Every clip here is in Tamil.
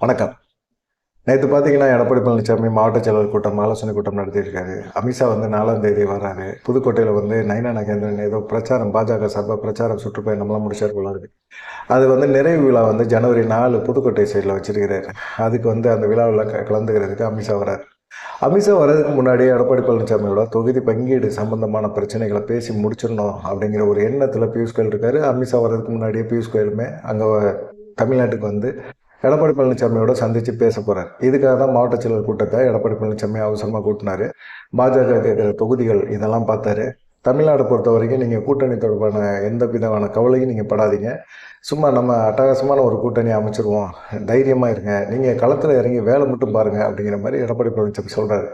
வணக்கம். நேற்று பார்த்தீங்கன்னா எடப்பாடி பழனிசாமி மாவட்ட செயலர் கூட்டம் ஆலோசனை கூட்டம் நடத்தியிருக்காரு. அமித்ஷா வந்து நாலாம் தேதி வராரு. புதுக்கோட்டையில் வந்து நயனா நகேந்திரன் ஏதோ பிரச்சாரம் பாஜக சார்பாக பிரச்சாரம் சுற்றுப்பயணம்லாம் முடிச்சார் போல இருக்கு. அது வந்து நிறைவு விழா வந்து ஜனவரி நாலு புதுக்கோட்டை சைடில் வச்சிருக்கிறாரு. அதுக்கு வந்து அந்த விழாவில் க கலந்துக்கிறதுக்கு அமித்ஷா வராரு. அமித்ஷா வர்றதுக்கு முன்னாடியே எடப்பாடி பழனிசாமியோட தொகுதி பங்கீடு சம்பந்தமான பிரச்சனைகளை பேசி முடிச்சிடணும் அப்படிங்கிற ஒரு எண்ணத்தில் பியூஷ் கோயல் இருக்காரு. அமித்ஷா வர்றதுக்கு முன்னாடியே பியூஷ் கோயலுமே அங்கே தமிழ்நாட்டுக்கு வந்து எடப்பாடி பழனிசாமியோட சந்தித்து பேச போகிறார் இதுக்காக தான் மாவட்ட செயலர் கூட்டத்தை எடப்பாடி பழனிசாமி அவசரமாக கூட்டினாரு. பாஜக கேட்குற தொகுதிகள் இதெல்லாம் பார்த்தாரு. தமிழ்நாடு பொறுத்த வரைக்கும் நீங்கள் கூட்டணி தொடர்பான எந்த விதமான கவலையும் நீங்கள் படாதீங்க. சும்மா நம்ம அட்டகாசமான ஒரு கூட்டணி அமைச்சிருவோம். தைரியமாக இருங்க. நீங்கள் களத்தில் இறங்கி வேலை மட்டும் பாருங்கள் அப்படிங்கிற மாதிரி எடப்பாடி பழனிசாமி சொல்கிறாரு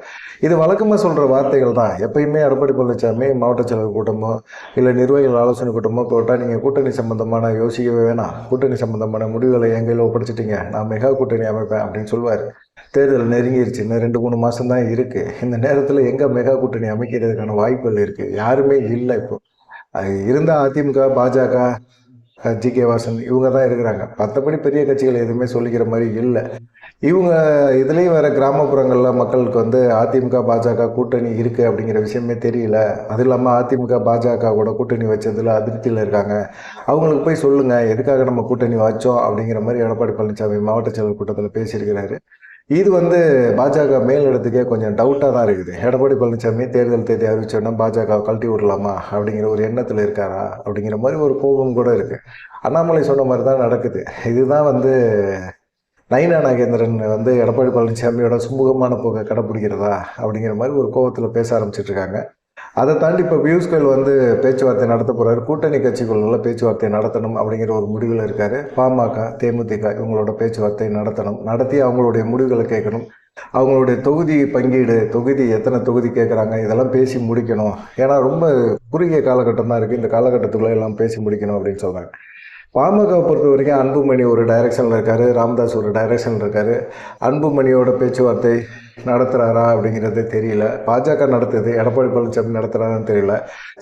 இது வழக்கமாக சொல்கிற வார்த்தைகள் தான். எப்பயுமே எடப்பாடி பழனிசாமி மாவட்ட செயலர் கூட்டமோ இல்லை நிர்வாகிகள் ஆலோசனை கூட்டமோ போட்டால் நீங்கள் கூட்டணி சம்பந்தமான யோசிக்கவே வேணாம். கூட்டணி சம்பந்தமான முடிவுகளை எங்கள் ஒப்படைச்சிட்டிங்க. நான் மெகா கூட்டணி அமைப்பேன் அப்படின்னு சொல்லுவார் தேர்தல் நெருங்கிருச்சு. இன்னும் ரெண்டு மூணு மாதம் தான் இருக்குது இந்த நேரத்தில் எங்கே மெகா கூட்டணி அமைக்கிறதுக்கான வாய்ப்புகள் இருக்குது யாருமே இல்லை இப்போ. அது இருந்தால் அதிமுக பாஜக ஜி கே வாசன் இவங்க தான் இருக்கிறாங்க. மற்றபடி பெரிய கட்சிகள் எதுவுமே சொல்லிக்கிற மாதிரி இல்லை. இவங்க இதுலேயும் வேறு கிராமப்புறங்களில் மக்களுக்கு வந்து அதிமுக பாஜக கூட்டணி இருக்குது அப்படிங்கிற விஷயமே தெரியல. அது இல்லாமல் அதிமுக பாஜக கூட கூட்டணி வச்சதில் அதிருப்தியில் இருக்காங்க. அவங்களுக்கு போய் சொல்லுங்கள் எதுக்காக நம்ம கூட்டணி வச்சோம் அப்படிங்கிற மாதிரி எடப்பாடி பழனிசாமி மாவட்ட செயலர் கூட்டத்தில் பேசியிருக்கிறாரு. இது வந்து பாஜக மேலிடத்துக்கே கொஞ்சம் டவுட்டாக தான் இருக்குது. எடப்பாடி பழனிசாமி தேர்தல் தேதி அறிவிச்சோன்னா பாஜக கழட்டி விடலாமா அப்படிங்கிற ஒரு எண்ணத்தில் இருக்காரா அப்படிங்கிற மாதிரி ஒரு கோபம் கூட இருக்குது அண்ணாமலை சொன்ன மாதிரி தான் நடக்குது. இதுதான் வந்து நயினா நாகேந்திரன் வந்து எடப்பாடி பழனிசாமியோட சுமூகமான போக்கை கடைப்பிடிக்கிறதா அப்படிங்கிற மாதிரி ஒரு கோபத்தில் பேச ஆரம்பிச்சிட்டு இருக்காங்க. அதை தாண்டி இப்போ பியூஷ் கோயல் வந்து பேச்சுவார்த்தை நடத்த போகிறாரு கூட்டணி கட்சிகளுள்ள பேச்சுவார்த்தை நடத்தணும் அப்படிங்கிற ஒரு முடிவில் இருக்கார். பாமக தேமுதிக இவங்களோட பேச்சுவார்த்தை நடத்தணும். நடத்தி அவங்களுடைய முடிவுகளை கேட்கணும். அவங்களுடைய தொகுதி பங்கீடு தொகுதி எத்தனை தொகுதி கேட்குறாங்க இதெல்லாம் பேசி முடிக்கணும். ஏன்னா ரொம்ப குறுகிய காலகட்டம் தான் இருக்குது இந்த காலகட்டத்துக்குள்ளே எல்லாம் பேசி முடிக்கணும் அப்படின்னு சொல்கிறாங்க பாமகவை பொறுத்த வரைக்கும் அன்புமணி ஒரு டைரக்ஷனில் இருக்கார் ராமதாஸ் ஒரு டைரக்ஷனில் இருக்கார். அன்புமணியோட பேச்சுவார்த்தை நடத்துகிறாரா அப்படிங்கிறது தெரியல. பாஜக நடத்துது எடப்பாடி பழனிசாமி நடத்துகிறாரான்னு தெரியல.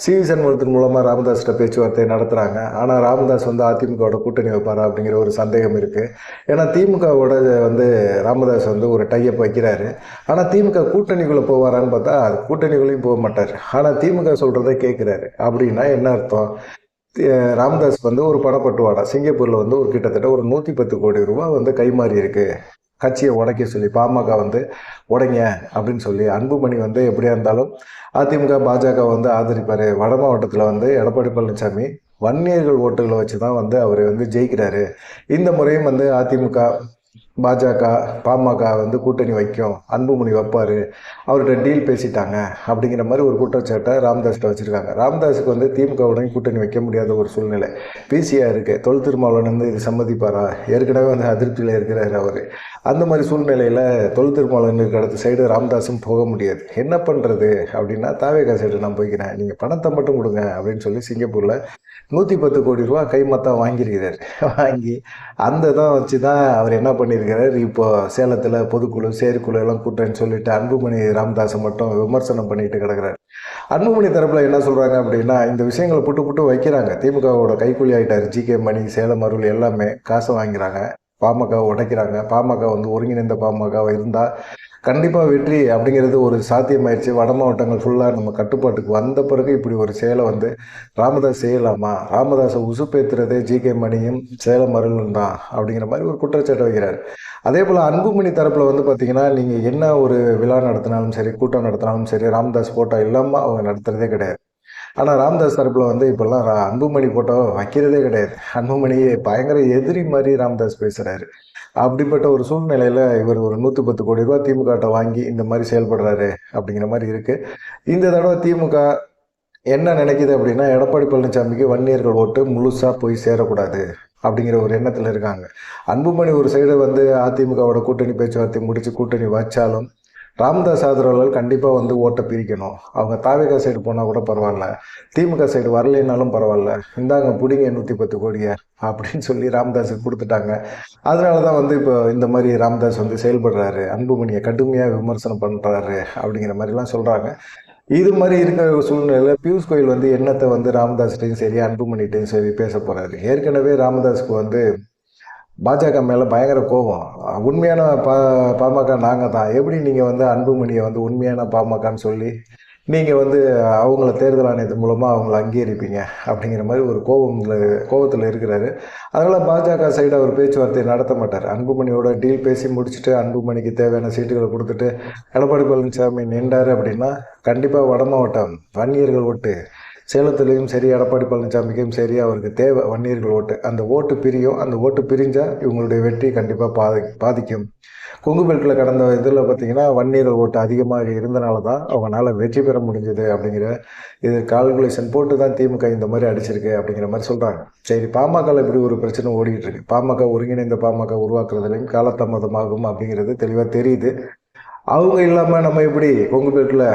சிவி சண்முகத்தின் மூலமாக ராமதாஸ்கிட்ட பேச்சுவார்த்தை நடத்துகிறாங்க ஆனால் ராமதாஸ் வந்து அதிமுகவோட கூட்டணி வைப்பாரா அப்படிங்கிற ஒரு சந்தேகம் இருக்குது ஏன்னா திமுகவோட வந்து ராமதாஸ் வந்து ஒரு டையப் வைக்கிறாரு. ஆனால் திமுக கூட்டணிக்குள்ளே போவாரான்னு பார்த்தா அது கூட்டணிக்குள்ளேயும் போக மாட்டார். ஆனால் திமுக சொல்கிறத கேட்குறாரு அப்படின்னா என்ன அர்த்தம்? ராமதாஸ் வந்து ஒரு பணப்பட்டுவாடா சிங்கப்பூரில் வந்து ஒரு கிட்டத்தட்ட ஒரு நூற்றி பத்து கோடி ரூபா வந்து கைமாறி இருக்கு. கட்சியை உடைக்க சொல்லி பாமக வந்து உடைங்க அப்படின்னு சொல்லி அன்புமணி வந்து எப்படியா இருந்தாலும் அதிமுக பாஜக வந்து ஆதரிப்பார். வட மாவட்டத்தில் வந்து எடப்பாடி பழனிசாமி வன்னியர்கள் ஓட்டுகளை வச்சு தான் வந்து அவர் வந்து ஜெயிக்கிறாரு. இந்த முறையும் வந்து அதிமுக பாஜக பாமக வந்து கூட்டணி வைக்கும். அன்புமணி வைப்பார். அவர்கிட்ட டீல் பேசிட்டாங்க. அப்படிங்கிற மாதிரி ஒரு குற்றச்சாட்டை ராம்தாஸ்கிட்ட வச்சுருக்காங்க. ராமதாஸுக்கு வந்து திமுகவுடன் கூட்டணி வைக்க முடியாத ஒரு சூழ்நிலை. பிசியாக இருக்குது தொல் திருமாவளவன் வந்து இது சம்மதிப்பாரா? ஏற்கனவே வந்து அதிருப்தியில் இருக்கிறார் அவர். அந்த மாதிரி சூழ்நிலையில் தொல் திருமாவளவன் இருக்கிற அடுத்த சைடு ராம்தாஸும் போக முடியாது. என்ன பண்ணுறது அப்படின்னா தாவேகா சைடு நான் போய்க்கிறேன். நீங்கள் பணத்தை மட்டும் கொடுங்க அப்படின்னு சொல்லி சிங்கப்பூரில் நூற்றி பத்து கோடி ரூபா கைமத்தான் வாங்கியிருக்கிறார். வாங்கி அந்த தான் வச்சு தான் அவர் என்ன இருக்கிறார் இப்போ சேலத்தில் பொதுக்குழு செயற்குழு எல்லாம் கூட்டேன்னு சொல்லிட்டு அன்புமணி ராமதாஸை மட்டும் விமர்சனம் பண்ணிட்டு கிடக்கிறார். அன்புமணி தரப்பில் என்ன சொல்கிறாங்க அப்படின்னா இந்த விஷயங்களை புட்டு புட்டு வைக்கிறாங்க. திமுகவோட கைக்கூலி ஆகிட்டார் ஜி கே மணி சேலம் அருள் எல்லாமே காசை வாங்கிறாங்க. பாமக உடைக்கிறாங்க. பாமக வந்து ஒருங்கிணைந்த பாமக இருந்தால் கண்டிப்பாக வெற்றி அப்படிங்கிறது ஒரு சாத்தியமாயிடுச்சு. வட மாவட்டங்கள் ஃபுல்லாக நம்ம கட்டுப்பாட்டுக்கு வந்த பிறகு இப்படி ஒரு செயலை வந்து ராமதாஸ் செய்யலாமா? ராமதாஸை உசுப்பேத்துறதே ஜி கே மணியும் சேலம் அருளும் தான் அப்படிங்கிற மாதிரி ஒரு குற்றச்சாட்டு வைக்கிறார். அதே போல் அன்புமணி தரப்பில் வந்து பார்த்தீங்கன்னா நீங்கள் என்ன ஒரு விழா நடத்தினாலும் சரி கூட்டம் நடத்தினாலும் சரி ராமதாஸ் ஃபோட்டோ இல்லாமல் அவங்க நடத்துகிறதே கிடையாது. ஆனால் ராமதாஸ் தரப்பில் வந்து இப்போல்லாம் அன்புமணி ஃபோட்டோ வைக்கிறதே கிடையாது. அன்புமணியே பயங்கர எதிரி மாதிரி ராமதாஸ் பேசுகிறாரு அப்படிப்பட்ட ஒரு சூழ்நிலையில் இவர் ஒரு நூற்றி பத்து கோடி ரூபா திமுகட்ட வாங்கி இந்த மாதிரி செயல்படுறாரு அப்படிங்கிற மாதிரி இருக்குது இந்த தடவை திமுக என்ன நினைக்குது அப்படின்னா எடப்பாடி பழனிசாமிக்கு வன்னியர்கள் ஓட்டு முழுசாக போய் சேரக்கூடாது அப்படிங்கிற ஒரு எண்ணத்தில் இருக்காங்க. அன்புமணி ஒரு சைடு வந்து அதிமுகவோட கூட்டணி பேச்சுவார்த்தை முடித்து கூட்டணி வச்சாலும் ராமதாஸ் ஆதரவாளர்கள் கண்டிப்பாக வந்து ஓட்டை பிரிக்கணும். அவங்க தாவேகா சைடு போனால் கூட பரவாயில்ல. திமுக சைடு வரலைன்னாலும் பரவாயில்ல. இந்தாங்க பிடிங்க நூற்றி பத்து கோடியை அப்படின்னு சொல்லி ராமதாஸுக்கு கொடுத்துட்டாங்க. அதனால தான் வந்து இப்போ இந்த மாதிரி ராமதாஸ் வந்து செயல்படுறாரு. அன்புமணியை கடுமையாக விமர்சனம் பண்ணுறாரு அப்படிங்கிற மாதிரிலாம் சொல்கிறாங்க இது மாதிரி இருக்கிற சூழ்நிலையில் பியூஷ் கோயில் வந்து என்னத்தை வந்து ராமதாஸ்கிட்டையும் சரி அன்புமணிகிட்டையும் சரி பேச போகிறாரு ஏற்கனவே ராமதாஸுக்கு வந்து பாஜக மேலே பயங்கர கோபம். உண்மையான பா பாமக நாங்கள் தான் எப்படி நீங்கள் வந்து அன்புமணியை வந்து உண்மையான பாமகன்னு சொல்லி நீங்கள் வந்து அவங்கள தேர்தல் ஆணையத்தின் மூலமாக அவங்கள அங்கீகரிப்பீங்க அப்படிங்கிற மாதிரி ஒரு கோபத்தில் கோபத்தில் இருக்கிறாரு. அதனால் பாஜக சைடு அவர் பேச்சுவார்த்தை நடத்த மாட்டார். அன்புமணியோட டீல் பேசி முடிச்சுட்டு அன்புமணிக்கு தேவையான சீட்டுகளை கொடுத்துட்டு எடப்பாடி பழனிசாமி நின்றார் அப்படின்னா கண்டிப்பாக வட மாவட்டம் வன்னியர்கள் ஒட்டு சேலத்துலேயும் சரி எடப்பாடி பழனிசாமிக்கும் சரி அவருக்கு தேவை வன்னியர்கள் ஓட்டு. அந்த ஓட்டு பிரியும். அந்த ஓட்டு பிரிஞ்சால் இவங்களுடைய வெற்றி கண்டிப்பாக பாதி பாதிக்கும். கொங்கு பெல்ட்டில் கடந்த இதில் பார்த்தீங்கன்னா வன்னியர்கள் ஓட்டு அதிகமாக இருந்தனால தான் அவங்களால வெற்றி பெற முடிஞ்சது அப்படிங்கிற இது கால்குலேஷன் போட்டு தான் திமுக இந்த மாதிரி அடிச்சிருக்கு அப்படிங்கிற மாதிரி சொல்கிறாங்க சரி பாமகவில் இப்படி ஒரு பிரச்சனை ஓடிக்கிட்டு இருக்கு. பாமக ஒருங்கிணைந்த பாமக உருவாக்குறதுலையும் காலதாமதமாகும் அப்படிங்கிறது தெளிவாக தெரியுது. அவங்க இல்லாமல் நம்ம எப்படி கொங்கு பேட்டில்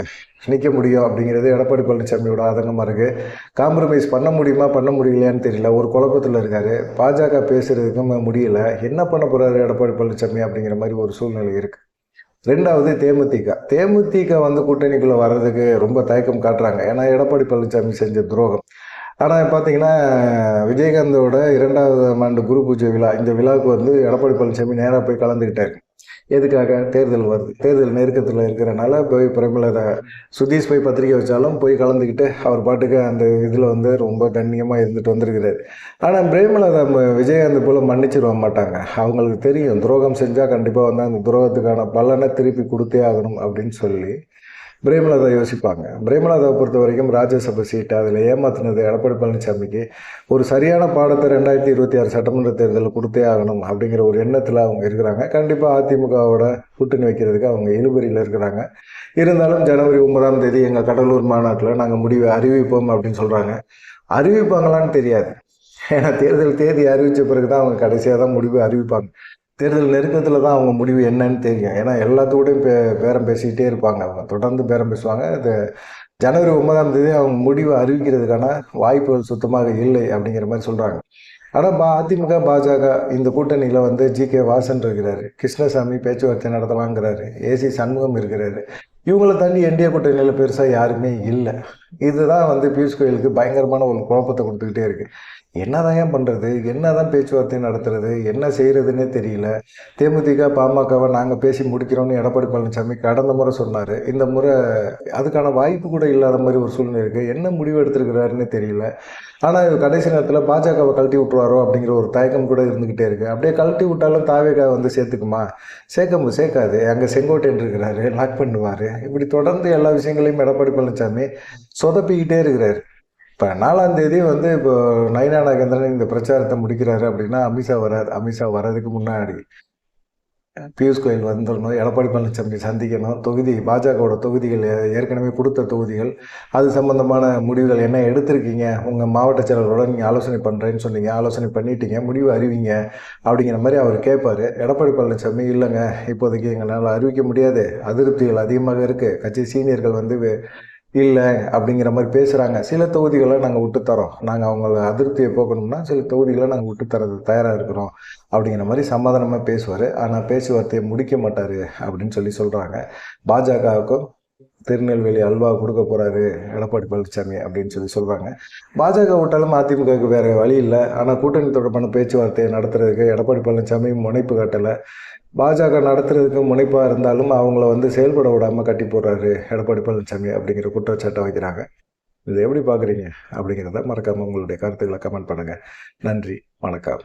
நிற்க முடியும் அப்படிங்கிறது எடப்பாடி பழனிசாமியோட ஆதங்கமாக இருக்குது காம்ப்ரமைஸ் பண்ண முடியுமா பண்ண முடியலையான்னு தெரியல. ஒரு குழப்பத்தில் இருக்கார். பாஜக பேசுகிறதுக்கும் முடியல. என்ன பண்ண போகிறாரு எடப்பாடி பழனிசாமி அப்படிங்கிற மாதிரி ஒரு சூழ்நிலை இருக்குது ரெண்டாவது தேமுதிக. தேமுதிக வந்து கூட்டணிக்குள்ளே வர்றதுக்கு ரொம்ப தயக்கம் காட்டுறாங்க. ஏன்னா எடப்பாடி பழனிசாமி செஞ்ச துரோகம். ஆனால் பார்த்தீங்கன்னா விஜயகாந்தோட இரண்டாவது ஆண்டு குரு பூஜை விழா இந்த விழாவுக்கு வந்து எடப்பாடி பழனிசாமி நேராக போய் கலந்துக்கிட்டாரு எதுக்காக தேர்தல் வருது? தேர்தல் நெருக்கத்தில் இருக்கிறனால போய் பிரமிளத சுதீஷ் போய் பத்திரிக்கை வச்சாலும் போய் கலந்துக்கிட்டு அவர் பாட்டுக்கு அந்த இதில் வந்து ரொம்ப கண்ணியமாக இருந்துட்டு வந்திருக்கிறார். ஆனால் பிரேமலதா விஜயகாந்த் போல் மன்னிச்சிருவ மாட்டாங்க. அவங்களுக்கு தெரியும் துரோகம் செஞ்சால் கண்டிப்பாக வந்து அந்த துரோகத்துக்கான பலனை திருப்பி கொடுத்தே ஆகணும் அப்படின்னு சொல்லி. பிரேமலதா யோசிப்பாங்க. பிரேமலதாவை பொறுத்த வரைக்கும் ராஜ்யசபா சீட்டு அதில் ஏமாத்தினது எடப்பாடி பழனிசாமிக்கு ஒரு சரியான பாடத்தை ரெண்டாயிரத்தி இருபத்தி ஆறு சட்டமன்ற தேர்தலில் கொடுத்தே ஆகணும் அப்படிங்கிற ஒரு எண்ணத்தில் அவங்க இருக்கிறாங்க. கண்டிப்பாக அதிமுகவோட கூட்டணி வைக்கிறதுக்கு அவங்க இழுபறியில் இருக்கிறாங்க. இருந்தாலும் ஜனவரி ஒன்பதாம் தேதி எங்கள் கடலூர் மாநாட்டில் நாங்கள் முடிவை அறிவிப்போம் அப்படின்னு சொல்கிறாங்க அறிவிப்பாங்களான்னு தெரியாது. ஏன்னா தேர்தல் தேதி அறிவித்த பிறகு தான் அவங்க கடைசியாக தான் முடிவு அறிவிப்பாங்க. தேர்தல் நெருக்கத்தில் தான் அவங்க முடிவு என்னன்னு தெரியும். ஏன்னா எல்லாத்தோடையும் பே பேரம் பேசிக்கிட்டே இருப்பாங்க அவங்க. தொடர்ந்து பேரம் பேசுவாங்க. இது ஜனவரி ஒன்பதாம் தேதி அவங்க முடிவை அறிவிக்கிறதுக்கான வாய்ப்புகள் சுத்தமாக இல்லை அப்படிங்கிற மாதிரி சொல்கிறாங்க ஆனால் பா அதிமுக பாஜக இந்த கூட்டணியில் வந்து ஜி. கே. வாசன் இருக்கிறாரு. கிருஷ்ணசாமி பேச்சுவார்த்தை நடத்தலாங்கிறாரு ஏசி சண்முகம் இருக்கிறாரு. இவங்களை தாண்டி என்டிஏ கூட்டணியில் பெருசாக யாருமே இல்லை. இதுதான் வந்து பியூஷ் கோயிலுக்கு பயங்கரமான ஒரு குழப்பத்தை கொடுத்துக்கிட்டே இருக்குது என்னதான் ஏன் பண்ணுறது என்ன தான் பேச்சுவார்த்தை நடத்துறது? என்ன செய்கிறதுன்னே தெரியல. தேமுதிக பாமகவை நாங்கள் பேசி முடிக்கிறோம்னு எடப்பாடி பழனிசாமி கடந்த முறை சொன்னார். இந்த முறை அதுக்கான வாய்ப்பு கூட இல்லாத மாதிரி ஒரு சூழ்நிலை இருக்குது என்ன முடிவு எடுத்திருக்கிறாருன்னு தெரியல. ஆனால் கடைசி நேரத்தில் பாஜகவை கழட்டி விட்டுருவாரோ அப்படிங்கிற ஒரு தயக்கம் கூட இருந்துக்கிட்டே இருக்குது அப்படியே கழட்டி விட்டாலும் தாவேகா வந்து சேர்த்துக்குமா? சேர்க்க சேர்க்காது. அங்கே செங்கோட்டையன் இருக்கிறாரு லாக் பண்ணுவார். இப்படி தொடர்ந்து எல்லா விஷயங்களையும் எடப்பாடி பழனிசாமி சொதப்பிக்கிட்டே இருக்கிறாரு. இப்போ நாலாம் தேதி வந்து இப்போ நயனா நாகேந்திரன் இந்த பிரச்சாரத்தை முடிக்கிறாரு அப்படின்னா அமித்ஷா வராது அமித்ஷா வர்றதுக்கு முன்னாடி பியூஷ் கோயில் வந்துடணும் எடப்பாடி பழனிசாமி சந்திக்கணும் தொகுதி பாஜகவோட தொகுதிகள் ஏற்கனவே கொடுத்த தொகுதிகள் அது சம்மந்தமான முடிவுகள் என்ன எடுத்திருக்கீங்க உங்கள் மாவட்ட செயலரோட நீங்கள் ஆலோசனை பண்ணுறேன்னு சொன்னீங்க ஆலோசனை பண்ணிட்டீங்க முடிவு அறிவிங்க அப்படிங்கிற மாதிரி அவர் கேட்பார். எடப்பாடி பழனிசாமி இல்லைங்க இப்போதைக்கு எங்களால் அறிவிக்க முடியாது அதிருப்திகள் அதிகமாக இருக்குது கட்சி சீனியர்கள் வந்து இல்லை அப்படிங்கிற மாதிரி பேசுகிறாங்க சில தொகுதிகளை நாங்கள் விட்டுத்தரோம். நாங்கள் அவங்கள அதிருப்தியை போக்கணும்னா சில தொகுதிகளை நாங்கள் விட்டுத்தரது தயாராக இருக்கிறோம் அப்படிங்கிற மாதிரி சமாதானமாக பேசுவார். ஆனால் பேச்சுவார்த்தையை முடிக்க மாட்டார் அப்படின்னு சொல்லி சொல்கிறாங்க பாஜகவுக்கும் திருநெல்வேலி அல்வா கொடுக்க போகிறாரு எடப்பாடி பழனிசாமி அப்படின்னு சொல்லி சொல்கிறாங்க பாஜக விட்டாலும் அதிமுகவுக்கு வேறு வழி இல்லை. ஆனால் கூட்டணி தொடர்பான பேச்சுவார்த்தையை நடத்துறதுக்கு எடப்பாடி பழனிசாமி முனைப்பு காட்டலை. பாஜக நடத்துறதுக்கு முனைப்பாக இருந்தாலும் அவங்கள வந்து செயல்பட விடாமல் கட்டி போடுறாரு எடப்பாடி பழனிசாமி அப்படிங்கிற குற்றச்சாட்டை வைக்கிறாங்க. இதை எப்படி பார்க்குறீங்க அப்படிங்கிறத மறக்காமல் உங்களுடைய கருத்துக்களை கமெண்ட் பண்ணுங்கள் நன்றி வணக்கம்.